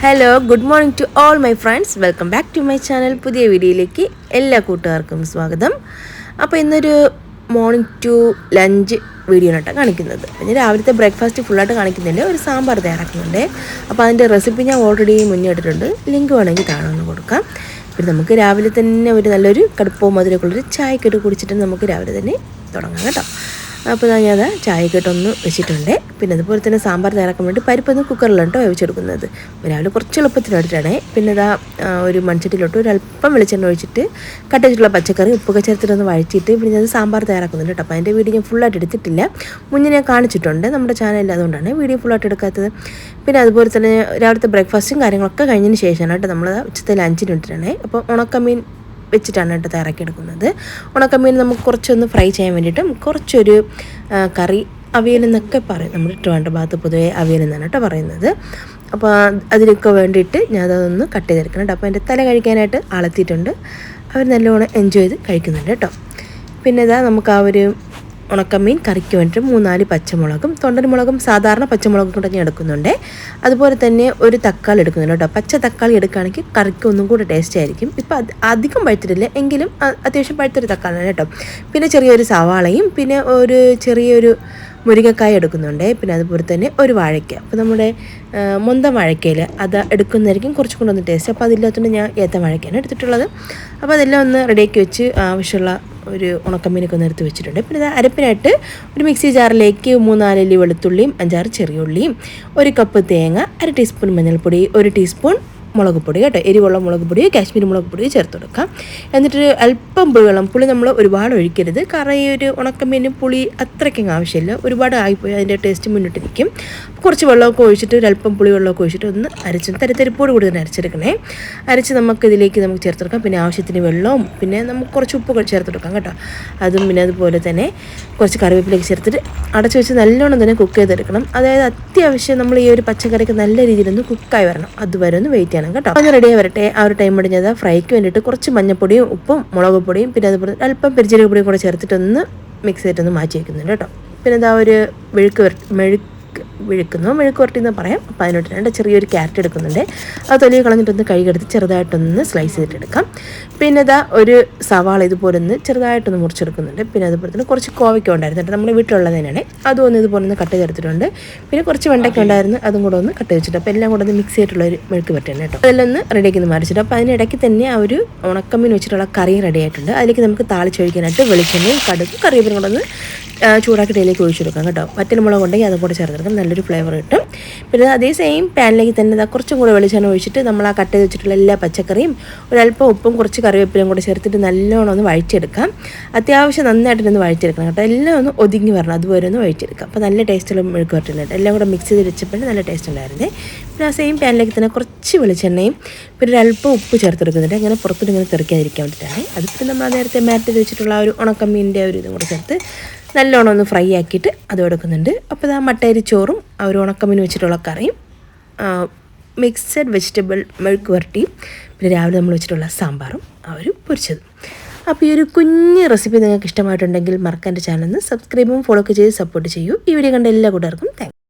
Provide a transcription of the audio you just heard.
Hello good morning to all my friends welcome back to my channel പുതിയ വീഡിയോയിലേക്ക് എല്ലാ കൂട്ടുകാർക്കും സ്വാഗതം. അപ്പോൾ ഇന്നൊരു മോർണിംഗ് ടു ലഞ്ച് വീഡിയോ ആയിട്ടാണ് കാണിക്കുന്നത്. പിന്നെ രാവിലത്തെ ബ്രേക്ക്ഫാസ്റ്റ് ഫുള്ളായിട്ട് കാണിക്കുന്നില്ല ഒരു സാമ്പാർ തയ്യാറാക്കുന്നുണ്ട്. അപ്പോൾ അതിന്റെ റെസിപ്പി ഞാൻ ഓൾറെഡി മുന്നേ ഇട്ടിട്ടുണ്ട്. ലിങ്ക് വേണമെങ്കിൽ താഴെ ഒന്ന് കൊടുക്കാം. പിന്നെ നമുക്ക് രാവിലെ തന്നെ ഒരു നല്ലൊരു കടുപ്പവും മധുരമൊക്കെയുള്ളൊരു ചായക്കെട്ട് കുടിച്ചിട്ട് നമുക്ക് രാവിലെ തന്നെ തുടങ്ങാം കേട്ടോ. അപ്പോൾ ഞാൻ അത് ചായക്കിട്ടൊന്ന് വെച്ചിട്ടുണ്ട്. പിന്നെ അതുപോലെ തന്നെ സാമ്പാർ തയ്യാറാക്കാൻ വേണ്ടി പരിപ്പൊന്ന് കുക്കറിലോട്ടോ വേവിച്ചെടുക്കുന്നത് രാവിലെ കുറച്ച് എളുപ്പത്തിൽ എടുത്തിട്ടാണ്. പിന്നെ ഇതാ ഒരു മൺചട്ടിയിലോട്ട് ഒരു അല്പം വെളിച്ചെണ്ണ ഒഴിച്ചിട്ട് കട്ട് വെച്ചിട്ടുള്ള പച്ചക്കറി ഉപ്പൊക്കെ ചേർത്തിട്ടൊന്ന് വഴിച്ചിട്ട് പിന്നെ ഞാൻ സാമ്പാർ തയ്യാറാക്കുന്നുണ്ട് കേട്ടോ. അപ്പോൾ അതിന്റെ വീഡിയോ ഞാൻ ഫുള്ളായിട്ട് എടുത്തിട്ടില്ല. മുന്നേ ഞാൻ കാണിച്ചിട്ടുണ്ട് നമ്മുടെ ചാനലിൽ അതുകൊണ്ടാണ് വീഡിയോ ഫുള്ളായിട്ട് എടുക്കാത്തത്. പിന്നെ അതുപോലെ തന്നെ രാവിലത്തെ ബ്രേക്ക്ഫാസ്റ്റും കാര്യങ്ങളൊക്കെ കഴിഞ്ഞതിന് ശേഷമാണ് കേട്ടോ നമ്മൾ ഉച്ചത്തെ ലഞ്ചിന് ഇട്ടിട്ടാണ് അപ്പോൾ ഉണക്കമീൻ വെച്ചിട്ടാണ് കേട്ടോ തയ്യാറാക്കിയെടുക്കുന്നത്. ഉണക്കമീൻ നമുക്ക് കുറച്ചൊന്ന് ഫ്രൈ ചെയ്യാൻ വേണ്ടിയിട്ടും കുറച്ചൊരു കറി അവിയൽ എന്നൊക്കെ പറയും. നമ്മൾ ട്രിവാൻഡ്രം ഭാഗത്ത് പൊതുവേ അവിയൽ എന്നാണ് കേട്ടോ പറയുന്നത്. അപ്പോൾ അതിനൊക്കെ വേണ്ടിയിട്ട് ഞാൻ അതൊന്ന് കട്ട് ചെയ്തെടുക്കണം അപ്പോൾ എന്റെ തല കഴിക്കാനായിട്ട് ആളെത്തിയിട്ടുണ്ട്. അവർ നല്ലോണം എൻജോയ് ചെയ്ത് കഴിക്കുന്നുണ്ട് കേട്ടോ. പിന്നെ ഇതാ നമുക്ക് ആ ഒരു ഉണക്കമീൻ കറിക്ക് വേണ്ടിയിട്ട് മൂന്നാൽ പച്ചമുളകും തൊണ്ടൻ മുളകും സാധാരണ പച്ചമുളകും കൂടെ ഞാൻ എടുക്കുന്നുണ്ട്. അതുപോലെ തന്നെ ഒരു തക്കാളി എടുക്കുന്നുണ്ട് കേട്ടോ. പച്ച തക്കാളി എടുക്കുകയാണെങ്കിൽ കറിക്ക് ഒന്നും കൂടെ ടേസ്റ്റ് ആയിരിക്കും. ഇപ്പം അധികം പഴുത്തിട്ടില്ല എങ്കിലും അത്യാവശ്യം പഴുത്തൊരു തക്കാളിയാണ് കേട്ടോ. പിന്നെ ചെറിയൊരു സവാളയും പിന്നെ ഒരു ചെറിയൊരു മുരിങ്ങക്കായ എടുക്കുന്നുണ്ട്. പിന്നെ അതുപോലെ തന്നെ ഒരു വാഴയ്ക്ക. അപ്പോൾ നമ്മുടെ മൊന്തം വാഴയ്ക്കയിൽ അത് എടുക്കുന്നതായിരിക്കും കുറച്ചും കൂടെ ഒന്ന് ടേസ്റ്റ് അപ്പോൾ അതില്ലാത്തതുകൊണ്ട് ഞാൻ ഏത്ത വാഴയ്ക്കാണ് എടുത്തിട്ടുള്ളത്. അപ്പോൾ അതെല്ലാം ഒന്ന് റെഡിയാക്കി വെച്ച് ആവശ്യമുള്ള ഒരു ഉണക്കമീനൊക്കെ ഒന്ന് വെച്ചിട്ടുണ്ട്. പിന്നെ അരപ്പിനായിട്ട് ഒരു മിക്സി ജാറിലേക്ക് മൂന്നാലല്ലി വെളുത്തുള്ളിയും അഞ്ചാറ് ചെറിയ ഉള്ളിയും ഒരു കപ്പ് തേങ്ങ അര ടീസ്പൂൺ മഞ്ഞൾപ്പൊടി ഒരു ടീസ്പൂൺ മുളക് പൊടി കേട്ടോ. എരിവുള്ള മുളക് പൊടി കാശ്മീരി മുളക് പൊടി ചേർത്ത് കൊടുക്കാം. എന്നിട്ട് അല്പം പുളിവെള്ളം പുളി നമ്മൾ ഒരുപാട് ഒഴിക്കരുത്. കാരണം ഈ ഒരു ഉണക്കമീന് പുളി അത്രയ്ക്കും ആവശ്യമില്ല. ഒരുപാട് ആയിപ്പോയി അതിന്റെ ടേസ്റ്റ് മുന്നിട്ട് നിൽക്കും. കുറച്ച് വെള്ളമൊക്കെ ഒഴിച്ചിട്ട് ഒരു അല്പം പുളി വെള്ളമൊക്കെ ഒഴിച്ചിട്ട് ഒന്ന് അരച്ച് തരിത്തരിപ്പോട് കൂടി തന്നെ അരച്ചെടുക്കണേ. അരച്ച് നമുക്ക് ഇതിലേക്ക് നമുക്ക് ചേർത്തെടുക്കാം പിന്നെ ആവശ്യത്തിന് വെള്ളവും പിന്നെ നമുക്ക് കുറച്ച് ഉപ്പ് ചേർത്തെടുക്കാം കേട്ടോ. അതും പിന്നെ അതുപോലെ തന്നെ കുറച്ച് കറിവേപ്പിലേക്ക് ചേർത്തിട്ട് അടച്ചു വെച്ച് നല്ലോണം തന്നെ കുക്ക് ചെയ്തെടുക്കണം. അതായത് അത്യാവശ്യം നമ്മൾ ഈ ഒരു പച്ചക്കറിക്ക് നല്ല രീതിയിലൊന്ന് കുക്കായി വരണം. അതുവരെ ഒന്ന് വെയിറ്റ് ചെയ്യണം. കേട്ടോ. അത് റെഡി വരട്ടെ. ആ ഒരു ടൈം മുടിഞ്ഞത് ഫ്രൈക്ക് വേണ്ടിയിട്ട് കുറച്ച് മഞ്ഞപ്പൊടിയും ഉപ്പും മുളക് പൊടിയും പിന്നെ അതുപോലെ അല്പം പെരിചീരക പൊടിയും കൂടെ ചേർത്തിട്ടൊന്ന് മിക്സ് ചെയ്തിട്ടൊന്ന് മാറ്റി വയ്ക്കുന്നുണ്ട് കേട്ടോ. പിന്നെ ഇതാ ഒരു മെഴുക്ക് മെഴുക്ക് വിഴുക്കുന്നു. മെഴുക്ക് വരട്ടി എന്ന് പറയാം. അപ്പോൾ അതിനോട്ട് രണ്ട് ചെറിയൊരു ക്യാരറ്റ് എടുക്കുന്നുണ്ട്. അത് തൊലി കളഞ്ഞിട്ടൊന്ന് കഴുകെടുത്ത് ചെറുതായിട്ടൊന്ന് സ്ലൈസ് ചെയ്തിട്ടെടുക്കാം. പിന്നെ ഇതാ ഒരു സവാള ഇതുപോലെ ഒന്ന് ചെറുതായിട്ടൊന്ന് മുറിച്ചെടുക്കുന്നുണ്ട്. പിന്നെ അതുപോലെ തന്നെ കുറച്ച് കോവയ്ക്ക ഉണ്ടായിരുന്നു. കേട്ടോ നമ്മുടെ വീട്ടിലുള്ളത് തന്നെയാണ്. അതും ഒന്ന് ഇതുപോലെ ഒന്ന് കട്ട് ചെയ്തെടുത്തിട്ടുണ്ട്. പിന്നെ കുറച്ച് വെണ്ടയ്ക്ക ഉണ്ടായിരുന്നു. അതും കൂടെ ഒന്ന് കട്ട് വെച്ചിട്ട് അപ്പോൾ എല്ലാം കൂടെ ഒന്ന് മിക്സ് ചെയ്തിട്ടുള്ള ഒരു മെഴുക്ക് പറ്റുന്നത് കേട്ടോ. അതെല്ലാം ഒന്ന് റെഡിയാക്കി ഒന്ന് മറിച്ചിട്ട് അപ്പോൾ അതിനിടയ്ക്ക് തന്നെ ആ ഒരു ഉണക്കമീൻ വെച്ചിട്ടുള്ള കറി റെഡി ആയിട്ടുണ്ട്. അതിലേക്ക് നമുക്ക് താളിച്ചൊഴിക്കാനായിട്ട് വെളിച്ചെണ്ണയും കടുക്കും കറിവേപ്പിനും കൂടെ ഒന്ന് ചൂടാക്കിയിട്ട് ഡെയിലേക്ക് ഒഴിച്ചു കൊടുക്കാം കേട്ടോ. വറ്റൽമുളക് ഉണ്ടെങ്കിൽ അതും കൂടെ ചേർത്തെടുക്കാം നല്ലൊരു ഫ്ലേവർ കിട്ടും. പിന്നെ അതേ സെയിം പാനിലേക്ക് തന്നെ കുറച്ചും കൂടെ വെളിച്ചെണ്ണ ഒഴിച്ചിട്ട് നമ്മൾ ആ കട്ട് ചെയ്ത് വെച്ചിട്ടുള്ള എല്ലാ പച്ചക്കറിയും ഒരല്പം ഉപ്പും കുറച്ച് കറിവേപ്പിലും കൂടെ ചേർത്തിട്ട് നല്ലോണം ഒന്ന് വഴിച്ചെടുക്കാം അത്യാവശ്യം നന്നായിട്ടൊന്ന് വഴിച്ചെടുക്കണം കേട്ടോ. എല്ലാം ഒന്ന് ഒതുങ്ങി വരണം. അതുവരെ ഒന്ന് വഴിച്ചെടുക്കാം അപ്പോൾ നല്ല ടേസ്റ്റുള്ള മെഴുക്ക് വരട്ടുന്നുണ്ട് എല്ലാം കൂടെ മിക്സ് ചെയ്ത് വെച്ചപ്പോഴും നല്ല ടേസ്റ്റ് ഉണ്ടായിരുന്നേ. പിന്നെ ആ സെയിം പാനിലേക്ക് തന്നെ കുറച്ച് വെളിച്ചെണ്ണയും പിന്നെ ഒരു അല്പം ഉപ്പ് ചേർത്തെടുക്കുന്നുണ്ട് അങ്ങനെ പുറത്തോട്ട് ഇങ്ങനെ തെറിക്കാതിരിക്കാൻ വേണ്ടിയിട്ടാണ്. അത് പിന്നെ നമ്മൾ നേരത്തെ മാറ്റി വെച്ചിട്ടുള്ള ആ ഒരു ഉണക്കമീന്റെ ഒരു ഇതും കൂടെ ചേർത്ത് നല്ലോണം ഒന്ന് ഫ്രൈ ആക്കിയിട്ട് അത് എടുക്കുന്നുണ്ട്. അപ്പോൾ ഇതാ മട്ടയരി ചോറും ഒരു ഉണക്കമീൻ വെച്ചിട്ടുള്ള കറിയും മിക്സഡ് വെജിറ്റബിൾ മെഴുക്ക് വരട്ടിയും പിന്നെ രാവിലെ നമ്മൾ വെച്ചിട്ടുള്ള സാമ്പാറും അവർ പൊരിച്ചത്. അപ്പോൾ ഈ ഒരു കുഞ്ഞ് റെസിപ്പി നിങ്ങൾക്ക് ഇഷ്ടമായിട്ടുണ്ടെങ്കിൽ മറക്കാന്റെ ചാനൽ ഒന്ന് സബ്സ്ക്രൈബും ഫോളോ ഒക്കെ ചെയ്ത് സപ്പോർട്ട് ചെയ്യൂ. ഈ വീഡിയോ കണ്ട എല്ലാ കൂട്ടുകാർക്കും താങ്ക്